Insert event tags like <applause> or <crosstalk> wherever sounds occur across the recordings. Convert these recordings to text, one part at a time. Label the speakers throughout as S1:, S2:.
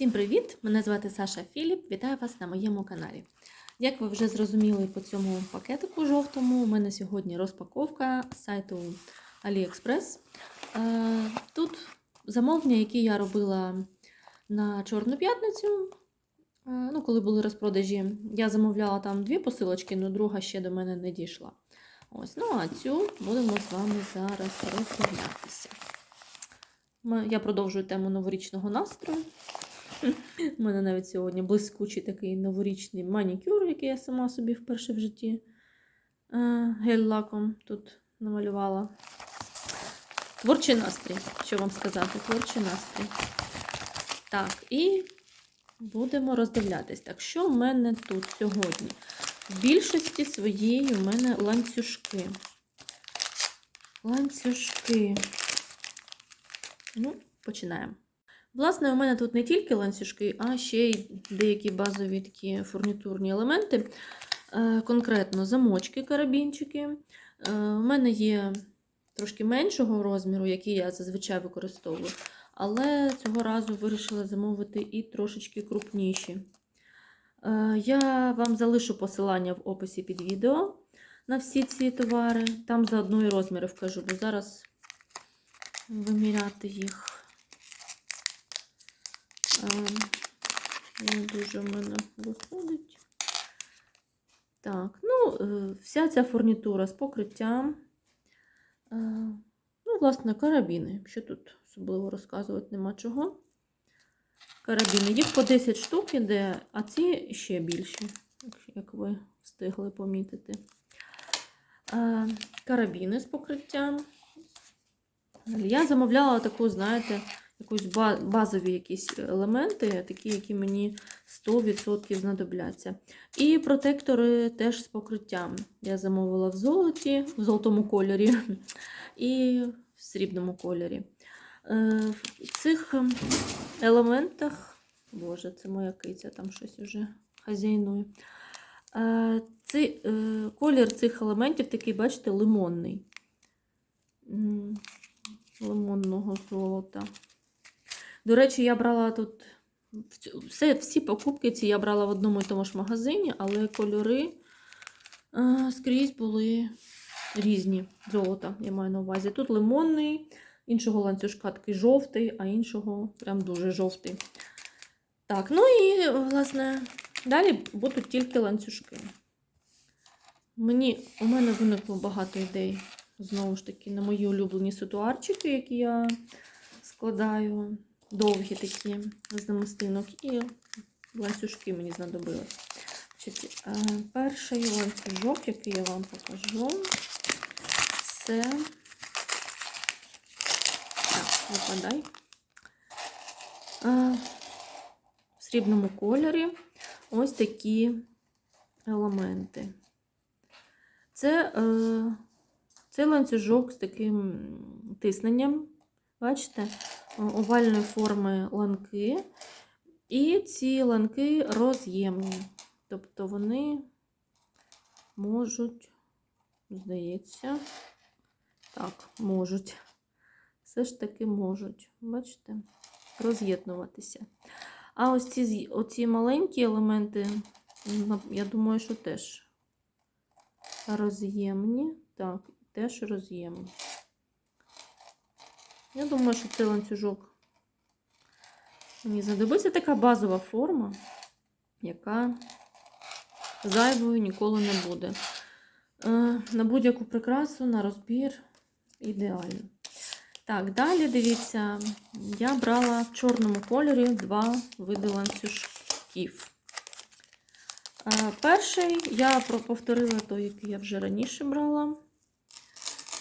S1: Всім привіт! Мене звати Саша Філіп. Вітаю вас на моєму каналі. Як ви вже зрозуміли по цьому пакетику жовтому, у мене сьогодні розпаковка з сайту AliExpress. Е, Тут замовлення, які я робила на Чорну п'ятницю. Е, Ну, коли були розпродажі, я замовляла там дві посилочки, але друга ще до мене не дійшла. Ось, ну а цю будемо з вами зараз роздивлятися. Ми- Я продовжую тему новорічного настрою. У мене навіть сьогодні блискучий такий новорічний манікюр, який я сама собі вперше в житті е, гель-лаком тут намалювала. Творчий настрій, що вам сказати, творчий настрій. Так, і будемо роздивлятись. Так, що в мене тут сьогодні? В більшості своєї в мене ланцюжки. Ланцюжки. Ну, починаємо. Власне, у мене тут не тільки ланцюжки, а ще й деякі базові такі фурнітурні елементи. Е, Конкретно замочки, карабінчики. Е, У мене є трошки меншого розміру, який я зазвичай використовую, але цього разу вирішила замовити і трошечки крупніші. Е, Я вам залишу посилання в описі під відео на всі ці товари. Там заодно і розміри вкажу, бо зараз виміряти їх. Не дуже в мене виходить. Так, ну, е, вся ця фурнітура з покриттям. Е, Ну, власне, карабіни. Що тут особливо розказувати нема чого. Карабіни. Їх по 10 штук іде, а ці ще більші, як- як ви встигли помітити. Е, Карабіни з покриттям. Я замовляла таку, знаєте, якусь базові якісь елементи, такі, які мені 100% знадобляться. І протектори теж з покриттям. Я замовила в золоті, в золотому кольорі <laughs> і в срібному кольорі. Е, В цих ем, елементах, боже, це моя киця, там щось уже хазяйнує. Е, Цей, колір цих елементів такий, бачите, лимонний. Лимонного золота. До речі, я брала тут все, всі покупки ці я брала в одному і тому ж магазині, але кольори е, скрізь були різні золота, я маю на увазі. Тут лимонний, іншого ланцюжка такий жовтий, а іншого прям дуже жовтий. Так, ну і, власне, далі будуть тільки ланцюжки. Мені, у мене виникло багато ідей, знову ж таки, на мої улюблені ситуарчики, які я складаю довгі такі з намистинок, і ланцюжки мені знадобилось. Перший ланцюжок, який я вам покажу, це так, випадай. В срібному кольорі ось такі елементи. Це, е, це ланцюжок з таким тисненням, бачите? Овальної форми ланки, і ці ланки роз'ємні. Тобто вони можуть, здається, так, можуть. Все ж таки можуть, бачите, роз'єднуватися. А ось ці, оці маленькі елементи, я думаю, що теж роз'ємні. Так, теж роз'ємні. Я думаю, що цей ланцюжок мені знадобиться така базова форма, яка зайвою ніколи не буде. Е, На будь-яку прикрасу, на розбір ідеально. Так, далі дивіться, я брала в чорному кольорі два види ланцюжків. Е, Перший я повторила той, який я вже раніше брала.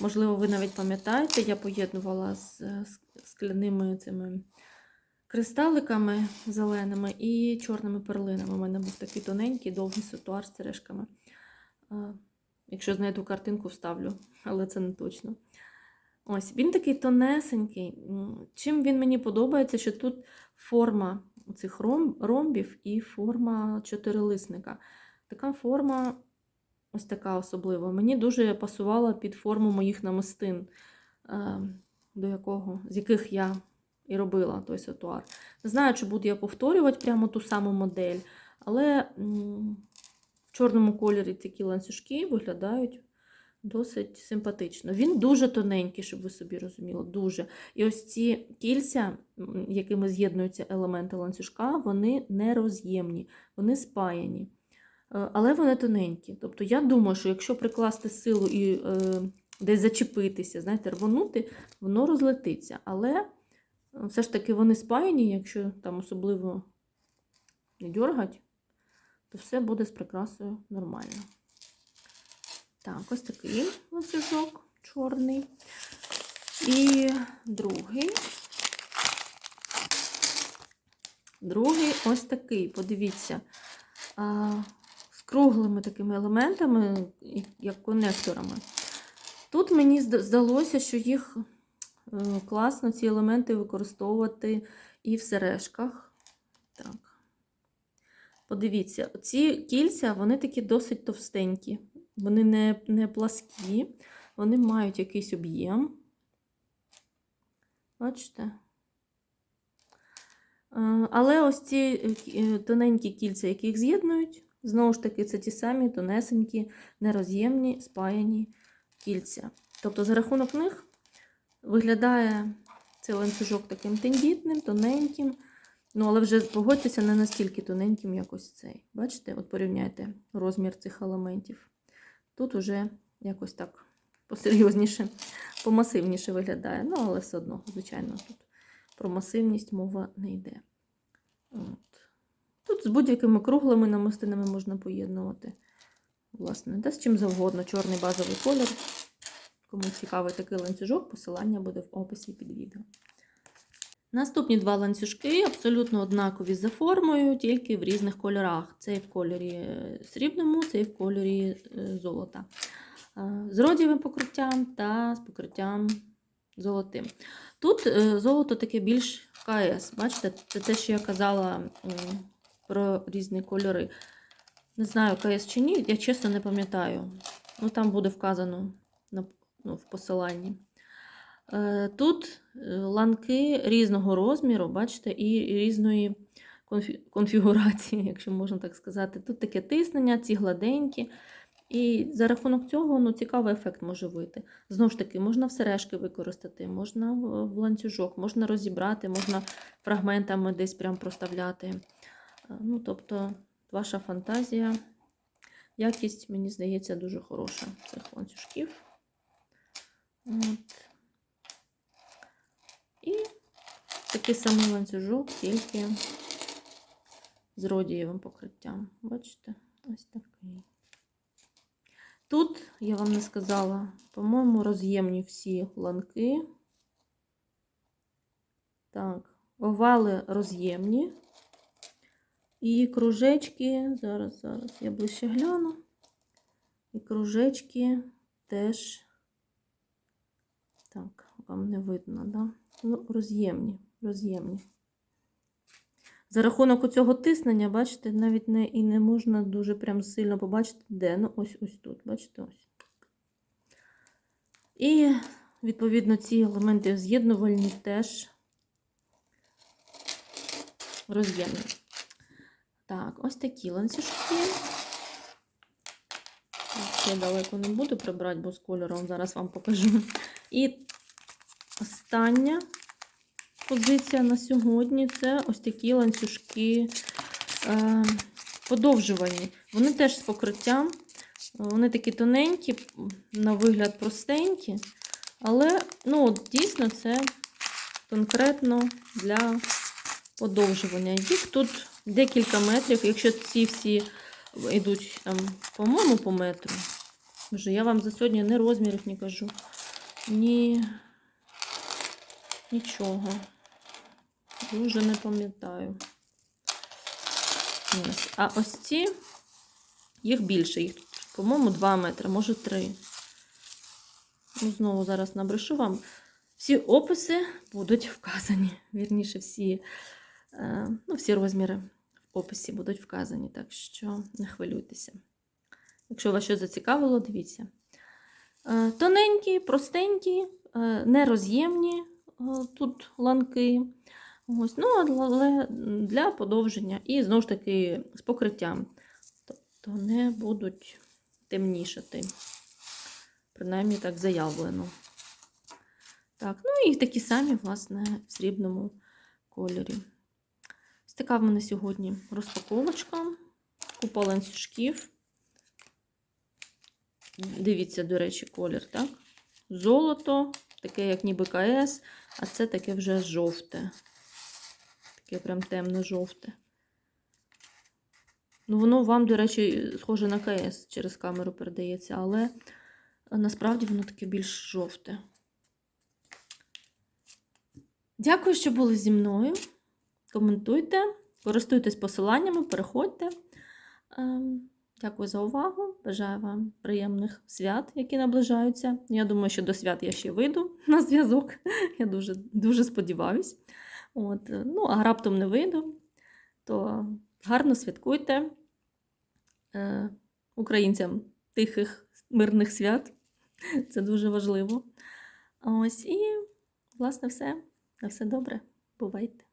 S1: Можливо, ви навіть пам'ятаєте, я поєднувала з скляними цими кристаликами зеленими і чорними перлинами. У мене був такий тоненький, довгий ситуар з сережками. Якщо знайду картинку, вставлю, але це не точно. Ось, він такий тонесенький. Чим він мені подобається, що тут форма цих ромбів і форма чотирилисника. Така форма ось така особлива. Мені дуже пасувала під форму моїх намистин, е, до якого, з яких я і робила той сатуар. Не знаю, чи буду я повторювати прямо ту саму модель, але в чорному кольорі такі ланцюжки виглядають досить симпатично. Він дуже тоненький, щоб ви собі розуміли. Дуже. І ось ці кільця, якими з'єднуються елементи ланцюжка, вони не роз'ємні, вони спаяні. Е, Але вони тоненькі. Тобто я думаю, що якщо прикласти силу і е, десь зачепитися, знаєте, рвонути, воно розлетиться. Але е, все ж таки вони спаяні, якщо там особливо не дергать, то все буде з прикрасою нормально. Так, ось такий ланцюжок чорний. І другий. Другий ось такий, подивіться, круглими такими елементами, як конекторами. Тут мені здалося, що їх е, класно ці елементи використовувати і в сережках. Так. Подивіться, ці кільця, вони такі досить товстенькі. Вони не, не пласкі, вони мають якийсь об'єм. Бачите? Е, Але ось ці е, кі- тоненькі кільця, які їх з'єднують, знову ж таки, це ті самі тонесенькі, нероз'ємні, спаяні кільця. Тобто, за рахунок них виглядає цей ланцюжок таким тендітним, тоненьким. Ну, але вже погодьтеся, не настільки тоненьким, як ось цей. Бачите, от порівняйте розмір цих елементів. Тут уже якось так посерйозніше, помасивніше виглядає. Ну, але все одно, звичайно, тут про масивність мова не йде. Тут з будь-якими круглими намистинами можна поєднувати. Власне, та з чим завгодно. Чорний базовий колір. Кому цікавий такий ланцюжок, посилання буде в описі під відео. Наступні два ланцюжки абсолютно однакові за формою, тільки в різних кольорах. Цей в кольорі е, срібному, цей в кольорі е, золота. Е, З родівим покриттям та з покриттям золотим. Тут золото таке більш КС. Бачите, це те, що я казала про різні кольори. Не знаю, КС чи ні, я чесно не пам'ятаю. Ну, там буде вказано на, ну, в посиланні. Е, Тут е, ланки різного розміру, бачите, і різної конфі- конфігурації, <laughs> якщо можна так сказати. Тут таке тиснення, ці гладенькі. І за рахунок цього ну, цікавий ефект може вийти. Знову ж таки, можна в сережки використати, можна в в ланцюжок, можна розібрати, можна фрагментами десь прям проставляти. Ну, тобто, ваша фантазія. Якість, мені здається, дуже хороша цих ланцюжків. От. І такий самий ланцюжок, тільки з родієвим покриттям. Бачите? Ось такий. Тут, я вам не сказала, по-моєму, роз'ємні всі ланки. Так, овали роз'ємні. І кружечки, зараз, зараз я ближче гляну. І кружечки теж, так, вам не видно, да? Ну, роз'ємні, роз'ємні. За рахунок цього тиснення, бачите, навіть не, і не можна дуже прям сильно побачити, де. Ну, ось ось тут, бачите, ось. І, відповідно, ці елементи з'єднувальні теж роз'ємні. Так, ось такі ланцюжки. Ще далеко не буду прибрати, бо з кольором зараз вам покажу. І остання позиція на сьогодні це ось такі ланцюжки е, подовжувані. Вони теж з покриттям. Вони такі тоненькі, на вигляд простенькі, але ну, от дійсно це конкретно для подовжування. Їх тут декілька метрів, якщо ці всі йдуть, по-моєму, по метру. Вже я вам за сьогодні не розмірів не кажу, ні нічого. Дуже не пам'ятаю. А ось ці, їх більше, їх, по-моєму, 2 метри, може 3. Ну, знову зараз набрешу вам. Всі описи будуть вказані. Вірніше, всі, ну, всі розміри в описі будуть вказані, так що не хвилюйтеся. Якщо вас щось зацікавило, дивіться. Е, Тоненькі, простенькі, е, нероз'ємні тут ланки. Ось, ну, але для подовження і знову ж таки з покриттям. Тобто не будуть темнішати. Принаймні так заявлено. Так, ну і такі самі, власне, в срібному кольорі. Така в мене сьогодні розпаковочка. Купа ланцюжків. Дивіться, до речі, колір, так? Золото, таке, як ніби КС, а це таке вже жовте. Таке прям темно-жовте. Ну, воно вам, до речі, схоже на КС через камеру передається, але насправді воно таке більш жовте. Дякую, що були зі мною. Коментуйте, користуйтесь посиланнями, переходьте. Ем, Дякую за увагу. Бажаю вам приємних свят, які наближаються. Я думаю, що до свят я ще вийду <laughs> на зв'язок. Я дуже, дуже сподіваюсь. От, ну, а раптом не вийду, то гарно святкуйте е, українцям тихих мирних свят. Це дуже важливо. Ось і, власне, все. На все добре. Бувайте.